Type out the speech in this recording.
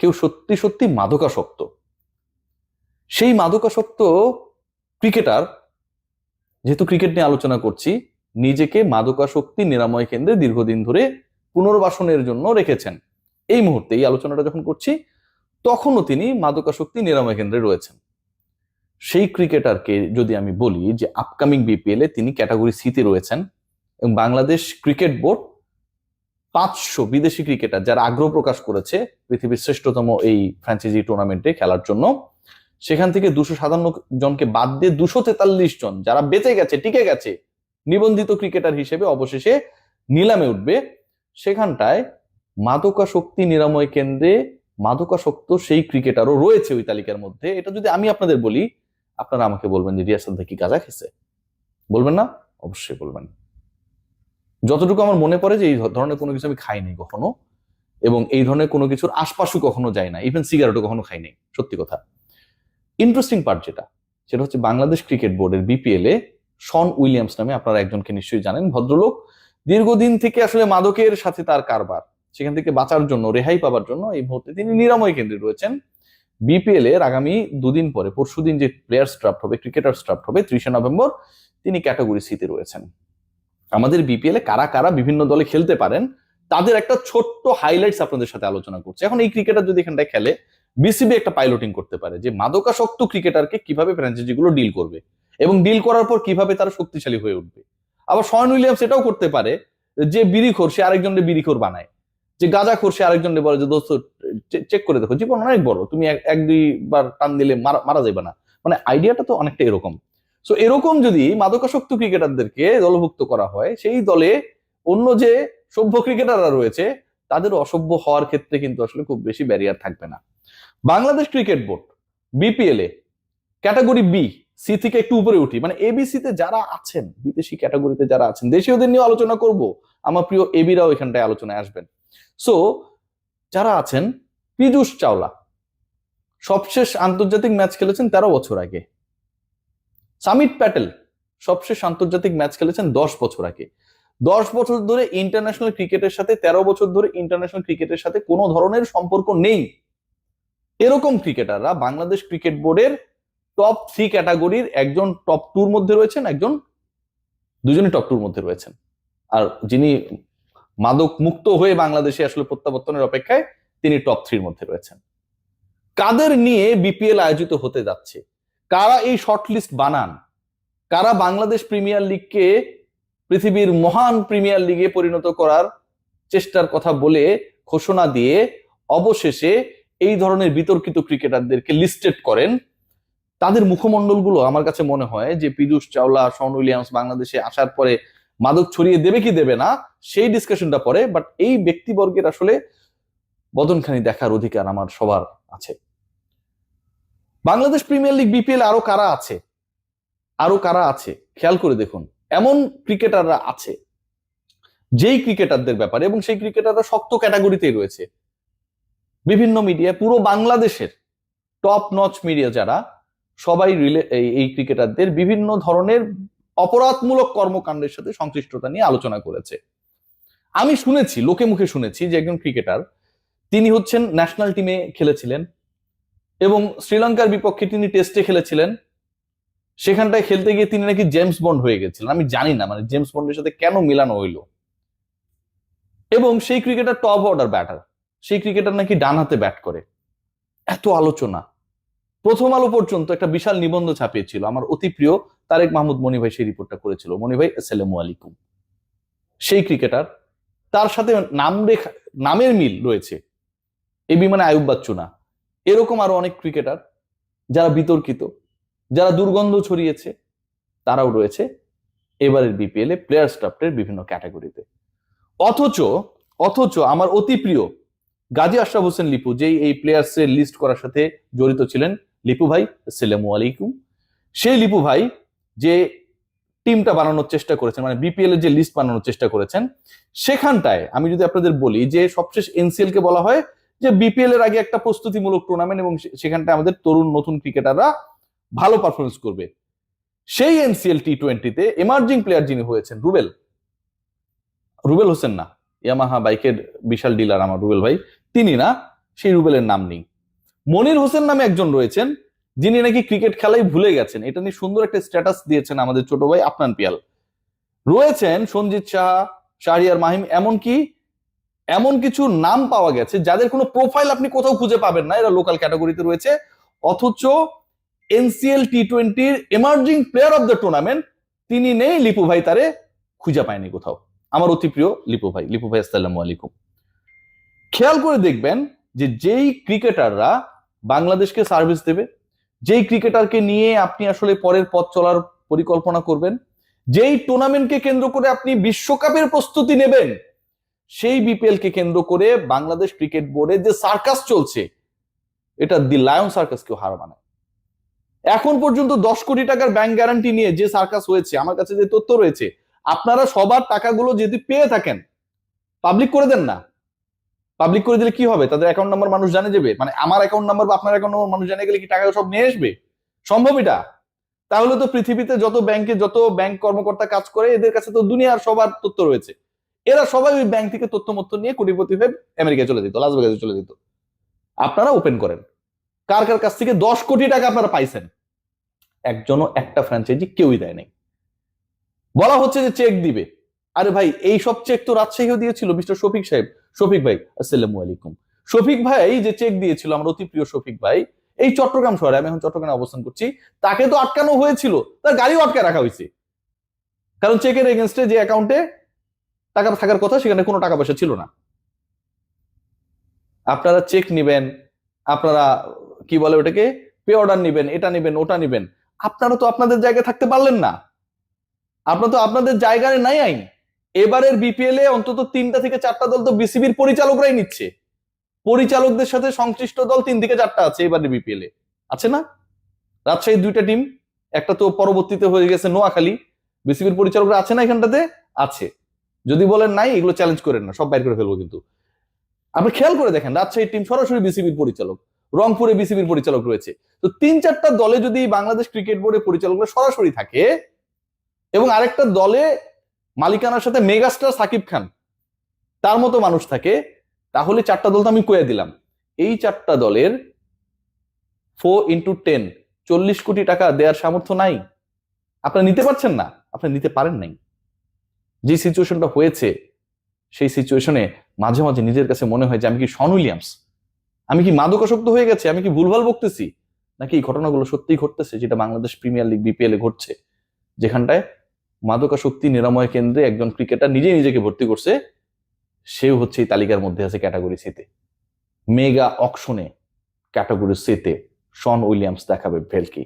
কেউ সত্যি সত্যি মাদকাসক্ত। সেই মাদকাসক্ত ক্রিকেটার, যেহেতু ক্রিকেট নিয়ে আলোচনা করছি, নিজেকে মাদকাসক্তি নিরাময় কেন্দ্রে দীর্ঘদিন ধরে পুনর্বাসনের জন্য রেখেছেন। এই মুহূর্তে এই আলোচনাটা যখন করছি, তখনও তিনি মাদকাসক্তি নিরাময় কেন্দ্রে রয়েছেন। সেই ক্রিকেটারকে যদি আমি বলি যে আপকামিং বিপিএল তিনি ক্যাটাগরি সিতে রয়েছেন এবং বাংলাদেশ ক্রিকেট বোর্ড পাঁচশো বিদেশি ক্রিকেটার যারা আগ্রহ প্রকাশ করেছে পৃথিবীর শ্রেষ্ঠতম এই ফ্র্যাঞ্চাইজি টুর্নামেন্টে খেলার জন্য, সেখান থেকে দুশো সাতান্ন জনকে বাদ দিয়ে দুশো তেতাল্লিশ জন যারা বেঁচে গেছে, টিকে গেছে, নিবন্ধিত ক্রিকেটার হিসেবে অবশেষে নিলামে উঠবে। সেখানটায় মাদকাসক্তি নিরাময় কেন্দ্রে মাদকাসক্ত সেই ক্রিকেটারও রয়েছে ওই তালিকার মধ্যে। এটা যদি আমি আপনাদের বলি, আপনারা আমাকে বলবেন যে রিয়াসাদ কি গাঁজা খেছে বলবেন না? অবশ্যই বলবেন। যতটুকু আমার মনে পড়ে যে এই ধরনের কোনো কিছু আমি খাইনি কখনো, এবং এই ধরনের কোনো কিছুর আশপাশও কখনো যাই না ইভেন সিগারেটও কখনো খাই খাইনি সত্যি কথা। ইন্টারেস্টিং পার্ট যেটা, সেটা হচ্ছে বাংলাদেশ ক্রিকেট বোর্ডের বিপিএল এ শন উইলিয়ামস নামে আপনারা একজনকে নিশ্চয়ই জানেন, ভদ্রলোক। দীর্ঘদিন থেকে আসলে মাদকের সাথে তার কারবার, সেখান থেকে বাঁচার জন্য, রেহাই পাবার জন্য এই মুহূর্তে তিনি নিরাময় কেন্দ্রে রয়েছেন। বিপিএল এর আগামী দুদিন পরে, পরশুদিন যে প্লেয়ার ড্রাফট হবে ক্রিকেটার ড্রাফট হবে, ত্রিশে নভেম্বর, তিনি ক্যাটাগরি সিতে রয়েছেন। আমাদের বিপিএল এ কারা কারা বিভিন্ন দলে খেলতে পারেন, তাদের একটা ছোট্ট হাইলাইটস আপনাদের সাথে আলোচনা করছে। এখন এই ক্রিকেটার যদি এখানটায় খেলে বিসিবি একটা পাইলটিং করতে পারে যে মাদকাসক্ত ক্রিকেটারকে কীভাবে ফ্র্যাঞ্চাইজি গুলো ডিল করবে এবং ডিল করার পর কীভাবে তারা শক্তিশালী হয়ে উঠবে। আবার শয়ন উইলিয়ামস এটাও করতে পারে যে বিড়িখোর সে আরেকজনের বিড়িখোর বানায়। যে গাঁজা খোর সে আরেকজনের বলে যে, দোস্ত চেক করে দেখো, জীবন অনেক বড়, তুমি এক- দুইবার টান দিলে মারা- যাবে না। মানে আইডিয়াটা তো অনেকটা এরকম। সো এরকম যদি মাদকাসক্ত ক্রিকেটারদেরকে দলভুক্ত করা হয়, সেই দলে অন্য যে সভ্য ক্রিকেটাররা রয়েছে, তাদের অসভ্য হওয়ার ক্ষেত্রে কিন্তু আসলে খুব বেশি ব্যারিয়ার থাকবে না। বাংলাদেশ ক্রিকেট বোর্ড বিপিএল এ ক্যাটাগরি বি সি থেকে একটু উপরে উঠি। মানে এবিসি তে যারা আছেন, বিদেশি ক্যাটাগরিতে যারা আছেন দেশীয়দের নিয়ে আলোচনা করব। আমার প্রিয় এবিরাও এখানটায় আলোচনায় আসবেন। সো যারা আছেন, পীযুষ চাওলা, সবশেষ আন্তর্জাতিক ম্যাচ খেলেছেন তেরো বছর আগে। সামিত প্যাটেল সবশেষ আন্তর্জাতিক ম্যাচ খেলেছেন দশ বছর আগে। দশ বছর ধরে ইন্টারন্যাশনাল ক্রিকেটের সাথে, তেরো বছর ধরে ইন্টারন্যাশনাল ক্রিকেটের সাথে কোনো ধরনের সম্পর্ক নেই। এরকম ক্রিকেটাররা বাংলাদেশ ক্রিকেট বোর্ডের টপ থ্রি ক্যাটাগরির একজন টপ টুর মধ্যে রয়েছেন, একজন দুজনই টপ টুর মধ্যে রয়েছেন। আর যিনি মাদক মুক্ত হয়ে বাংলাদেশে আসলে প্রত্যাবর্তনের অপেক্ষায় তিনি টপ থ্রির মধ্যে রয়েছেন। কাদের নিয়ে বিপিএল আয়োজিত হতে যাচ্ছে? কারা এই শর্টলিস্ট বানান? কারা বাংলাদেশ প্রিমিয়ার লিগকে পৃথিবীর মহান প্রিমিয়ার লিগে পরিণত করার চেষ্টার কথা বলে ঘোষণা দিয়ে অবশেষে এই ধরনের বিতর্কিত ক্রিকেটারদেরকে লিস্টেড করেন। তাদের মুখমণ্ডলগুলো আমার কাছে মনে হয় যে পীযুষ চাওলা শন উইলিয়ামস বাংলাদেশে আসার পরে মাদক ছড়িয়ে দেবে কি দেবে না, সেই ডিসকাশনটা পরে বাট এই ব্যক্তিবর্গের আসলে বদনখানি দেখার অধিকার আমার সবার আছে। বাংলাদেশ প্রিমিয়ার লিগ বিপিএল আরও কারা আছে? আরও কারা আছে? খেয়াল করে দেখুন, এমন ক্রিকেটাররা আছে, যেই ক্রিকেটারদের ব্যাপারে, এবং সেই ক্রিকেটাররা শক্ত ক্যাটাগরিতেই রয়েছে। বিভিন্ন মিডিয়া পুরো বাংলাদেশের টপ নচ মিডিয়া যারা, সবাই রিলে এই- এই ক্রিকেটারদের বিভিন্ন ধরনের অপরাধমূলক কর্মকাণ্ডের সাথে সংশ্লিষ্টতা নিয়ে আলোচনা করেছে। আমি শুনেছি, লোকে মুখে শুনেছি যে একজন ক্রিকেটার, তিনি হচ্ছেন ন্যাশনাল টিমে খেলেছিলেন এবং শ্রীলঙ্কার বিপক্ষে তিনি টেস্টে খেলেছিলেন। সেখানটায় খেলতে গিয়ে তিনি নাকি জেমস বন্ড হয়ে গেছিলেন। আমি জানি না মানে জেমস বন্ডের সাথে কেন মিলানো হইল। এবং সেই ক্রিকেটার টপ অর্ডার ব্যাটার সেই ক্রিকেটার নাকি ডান হাতে ব্যাট করে। এত আলোচনা। প্রথম আলো পর্যন্ত একটা বিশাল নিবন্ধ ছাপিয়েছিল। আমার অতি প্রিয় তারেক মাহমুদ মনি ভাই সেই রিপোর্টটা করেছিল। মনি ভাই, আসসালামু আলাইকুম। সেই ক্রিকেটার তার সাথে নাম রেখা, নামের মিল রয়েছে। এই বিমানে আয়ুব বাচ্চু না। এরকম আরও অনেক ক্রিকেটার যারা বিতর্কিত, যারা দুর্গন্ধ ছড়িয়েছে, তারাও রয়েছে এবারের বিপিএল এ প্লেয়ার স্টাফের বিভিন্ন ক্যাটাগরিতে অথচ অথচ আমার অতি প্রিয় গাজী আশরাফ হোসেন লিপু, যেই এই প্লেয়ার্স এর লিস্ট করার সাথে জড়িত ছিলেন, লিপু ভাই, আসসালামু আলাইকুম। সেই লিপু ভাই যে টিমটা বানানোর চেষ্টা করেছেন মানে বিপিএল এর যে লিস্ট বানানোর চেষ্টা করেছেন, সেখানটায় আমি যদি আপনাদের বলি যে সবশেষ এনসিএল কে বলা হয় যে বিপিএল এর আগে একটা প্রস্তুতিমূলক টুর্নামেন্ট এবং সে- সেখানটায় আমাদের তরুণ নতুন ক্রিকেটাররা ভালো পারফরমেন্স করবে। সেই এনসিএল টি টোয়েন্টিতে এমার্জিং প্লেয়ার যিনি হয়েছেন, রুবেল। রুবেল হোসেন না ইয়ামাহা বাইকের বিশাল ডিলার আমার রুবেল ভাই। তিনি না, সেই রুবেলের নাম নেই। মনির হোসেন নামে একজন রয়েছেন, যিনি নাকি ক্রিকেট খেলাই ভুলে গেছেন। এটা নিয়ে সুন্দর একটা স্ট্যাটাস দিয়েছেন আমাদের ছোট ভাই আপনান পিয়াল। রয়েছেন সঞ্জিত সাহা, শাহরিয়ার মাহিম, এমনকি এমন কিছু নাম পাওয়া গেছে যাদের কোনো প্রোফাইল আপনি কোথাও খুঁজে পাবেন না, এরা লোকাল ক্যাটাগরিতে রয়েছে। অথচ এনসিএল টি টোয়েন্টির emerging player of the tournament তিনি নেই লিপু ভাই তারে খুঁজে পায়নি কোথাও। আমার অতি প্রিয় লিপু ভাই। লিপু ভাই, আসসালামু আলাইকুম। খেয়াল করে দেখবেন যে যেই ক্রিকেটাররা বাংলাদেশকে সার্ভিস দেবে, যেই ক্রিকেটারকে নিয়ে আপনি আসলে পরের পথ চলার পরিকল্পনা করবেন, যেই টুর্নামেন্টকে কেন্দ্র করে আপনি বিশ্বকাপের প্রস্তুতি নেবেন সেই বিপিএল কে কেন্দ্র করে বাংলাদেশ ক্রিকেট বোর্ডে যে সার্কাস চলছে, এটা দি লায়ন সার্কাস কেউ হার মানে। এখন পর্যন্ত দশ কোটি টাকার ব্যাংক গ্যারান্টি নিয়ে যে সার্কাস হয়েছে, আমার কাছে যে তথ্য রয়েছে, আপনারা সবার টাকাগুলো যদি পেয়ে থাকেন পাবলিক করে দেন না। পাবলিক করে দিলে কি হবে? তাদের অ্যাকাউন্ট নাম্বার মানুষ জানে যাবে। মানে আমার অ্যাকাউন্ট নাম্বার বা আপনার অ্যাকাউন্ট নাম্বার মানুষ জানে গেলে কি টাকা সব নিয়ে আসবে? সম্ভব এটা? তাহলে তো পৃথিবীতে যত ব্যাংকে যত ব্যাংক কর্মকর্তা কাজ করে, এদের কাছে তো দুনিয়ার সবার তথ্য রয়েছে। এরা সবাই ওই ব্যাংক থেকে তথ্য মত্য নিয়ে কোটিপতি হয়ে আমেরিকায় চলে যেত লাস ভেগাসে চলে যেত। আপনারা ওপেন করেন। কার কার কাছ থেকে দশ কোটি টাকা আপনারা পাইছেন? একজনও, একটা ফ্র্যাঞ্চাইজি কেউই দেয় নাই। বলা হচ্ছে যে চেক দিবে। আরে ভাই, এই সব চেক তো রাজশাহীও দিয়েছিল, মিস্টার শফিক সাহেব। শফিক ভাই, আসসালামু আলাইকুম। শফিক ভাই যে চেক দিয়েছিল, আমার অতি প্রিয় শফিক ভাই, এই চট্টগ্রাম শহরে, আমি এখন চট্টগ্রামে অবস্থান করছি, তাকে তো আটকানো হয়েছিল। তার গাড়িও আটকে রাখা হয়েছে। কারণ চেকের এগেনস্টে যে অ্যাকাউন্টে টাকা থাকার কথা সেখানে কোনো টাকা পয়সা ছিল না। আপনারা চেক নিবেন, আপনারা, কি বলে ওটাকে পে অর্ডার নিবেন, এটা নিবেন, ওটা নিবেন। আপনারা তো আপনাদের জায়গায় থাকতে পারলেন না। আপনারা তো আপনাদের জায়গায় নাই আইন। এবারের বিপিএল এ অন্তত তিনটা থেকে চারটা দল তো বিসিবির পরিচালকরাই নিচ্ছে। পরিচালকদের সাথে সংশ্লিষ্ট দল তিন থেকে চারটা আছে এবারের বিপিএল এ। আছে না? রাজশাহীর দুইটা টিম একটা তো পরবর্তীতে হয়ে গেছে নোয়াখালী। বিসিবির পরিচালকরা আছে না এখানটাতে? আছে। যদি বলেন নাই, এগুলো চ্যালেঞ্জ করেন না, সব বাইর করে ফেলব কিন্তু। আপনি খেয়াল করে দেখেন, রাজশাহীর টিম সরাসরি বিসিবির পরিচালক, রংপুরে বিসিবির পরিচালক রয়েছে। তো তিন চারটা দলে যদি বাংলাদেশ ক্রিকেট বোর্ডের পরিচালকরা সরাসরি থাকে, এবং আরেকটা দলে মালিকানার সাথে মেগাস্টার সাকিব খান, তার মতো মানুষ থাকে, তাহলে চারটা দল তো আমি কয়ে দিলাম। এই চারটা দলের ফোর ইন্টু টেন চল্লিশ কোটি টাকা দেওয়ার সামর্থ্য নাই। আপনারা নিতে পারছেন না? আপনারা নিতে পারেন নাই। যে সিচুয়েশনটা হয়েছে, সেই সিচুয়েশনে মাঝে মাঝে নিজের কাছে মনে হয় যে, আমি কি শন উইলিয়ামস? আমি কি মাদকাসক্ত হয়ে গেছে? আমি কি ভুলভাল বকতেছি? নাকি এই ঘটনাগুলো সত্যিই ঘটতেছে যেটা বাংলাদেশ প্রিমিয়ার লিগ বিপিএল এ ঘটছে? যেখানটায় মাদকাসক্তি নিরাময় কেন্দ্রে একজন ক্রিকেটার নিজে নিজেকে ভর্তি করছে, সেও হচ্ছে এই তালিকার মধ্যে আছে ক্যাটাগরি সিতে মেগা অকশনে ক্যাটাগরি সিতে শন উইলিয়ামস দেখাবে ভেলকি।